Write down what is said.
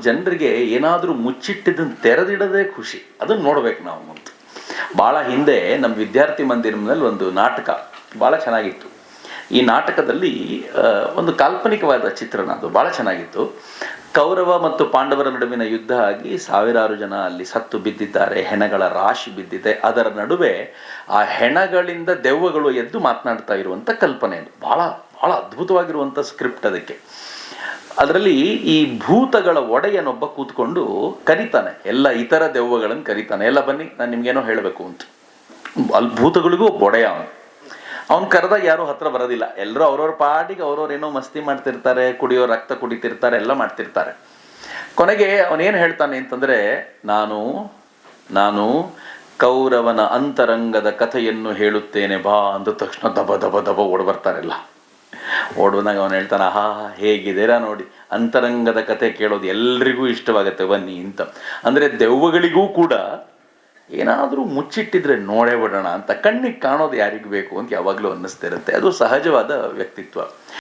ಜನರಿಗೆ ಏನಾದರೂ ಮುಚ್ಚಿಟ್ಟಿದ್ದನ್ನು ತೆರೆದಿಡದೆ ಖುಷಿ. ಅದನ್ನು ನೋಡ್ಬೇಕು ನಾವು ಅಂತ ಭಾಳ ಹಿಂದೆ ನಮ್ಮ ವಿದ್ಯಾರ್ಥಿ ಮಂದಿರದಲ್ಲಿ ಒಂದು ನಾಟಕ ಭಾಳ ಚೆನ್ನಾಗಿತ್ತು. ಈ ನಾಟಕದಲ್ಲಿ ಒಂದು ಕಾಲ್ಪನಿಕವಾದ ಚಿತ್ರಣ ಅದು ಭಾಳ ಚೆನ್ನಾಗಿತ್ತು. ಕೌರವ ಮತ್ತು ಪಾಂಡವರ ನಡುವಿನ ಯುದ್ಧ ಆಗಿ ಸಾವಿರಾರು ಜನ ಅಲ್ಲಿ ಸತ್ತು ಬಿದ್ದಿದ್ದಾರೆ, ಹೆಣಗಳ ರಾಶಿ ಬಿದ್ದಿದೆ. ಅದರ ನಡುವೆ ಆ ಹೆಣಗಳಿಂದ ದೆವ್ವಗಳು ಎದ್ದು ಮಾತನಾಡ್ತಾ ಇರುವಂಥ ಕಲ್ಪನೆ ಅದು. ಭಾಳ ಭಾಳ ಅದ್ಭುತವಾಗಿರುವಂಥ ಸ್ಕ್ರಿಪ್ಟ್ ಅದಕ್ಕೆ. ಅದರಲ್ಲಿ ಈ ಭೂತಗಳ ಒಡೆಯನೊಬ್ಬ ಕೂತ್ಕೊಂಡು ಕರಿತಾನೆ. ಎಲ್ಲ ಇತರ ದೆವ್ವಗಳನ್ನು ಕರಿತಾನೆ. ಎಲ್ಲ ಬನ್ನಿ, ನಾನು ನಿಮ್ಗೇನೋ ಹೇಳಬೇಕು ಅಂತ. ಅಲ್ಲಿ ಭೂತಗಳಿಗೂ ಒಡೆಯ ಅವನು. ಅವ್ನು ಕರೆದಾಗ ಯಾರು ಹತ್ರ ಬರೋದಿಲ್ಲ. ಎಲ್ಲರೂ ಅವ್ರವ್ರ ಪಾಡಿಗೆ ಅವ್ರವ್ರು ಏನೋ ಮಸ್ತಿ ಮಾಡ್ತಿರ್ತಾರೆ, ಕುಡಿಯೋ ರಕ್ತ ಕುಡಿತಿರ್ತಾರೆ, ಎಲ್ಲ ಮಾಡ್ತಿರ್ತಾರೆ. ಕೊನೆಗೆ ಅವನೇನು ಹೇಳ್ತಾನೆ ಅಂತಂದ್ರೆ, ನಾನು ನಾನು ಕೌರವನ ಅಂತರಂಗದ ಕಥೆಯನ್ನು ಹೇಳುತ್ತೇನೆ ಬಾ ಅಂದ ತಕ್ಷಣ ದಬ ದಬ ದಬ ಓಡ್ ಬರ್ತಾರೆಲ್ಲ. ಓಡುವಾಗ ಅವನು ಹೇಳ್ತಾನೆ, ಆಹಾ, ಹೇಗಿದ್ದೀರಾ ನೋಡಿ, ಅಂತರಂಗದ ಕತೆ ಕೇಳೋದು ಎಲ್ರಿಗೂ ಇಷ್ಟವಾಗತ್ತೆ, ಬನ್ನಿ ಅಂತ. ಅಂದ್ರೆ ದೆವ್ವಗಳಿಗೂ ಕೂಡ ಏನಾದರೂ ಮುಚ್ಚಿಟ್ಟಿದ್ರೆ ನೋಡೇ ಬಿಡೋಣ ಅಂತ, ಕಣ್ಣಿಗೆ ಕಾಣೋದು ಯಾರಿಗೂ ಬೇಕು ಅಂತ ಯಾವಾಗಲೂ ಅನ್ನಿಸ್ತಿರುತ್ತೆ. ಅದು ಸಹಜವಾದ ವ್ಯಕ್ತಿತ್ವ.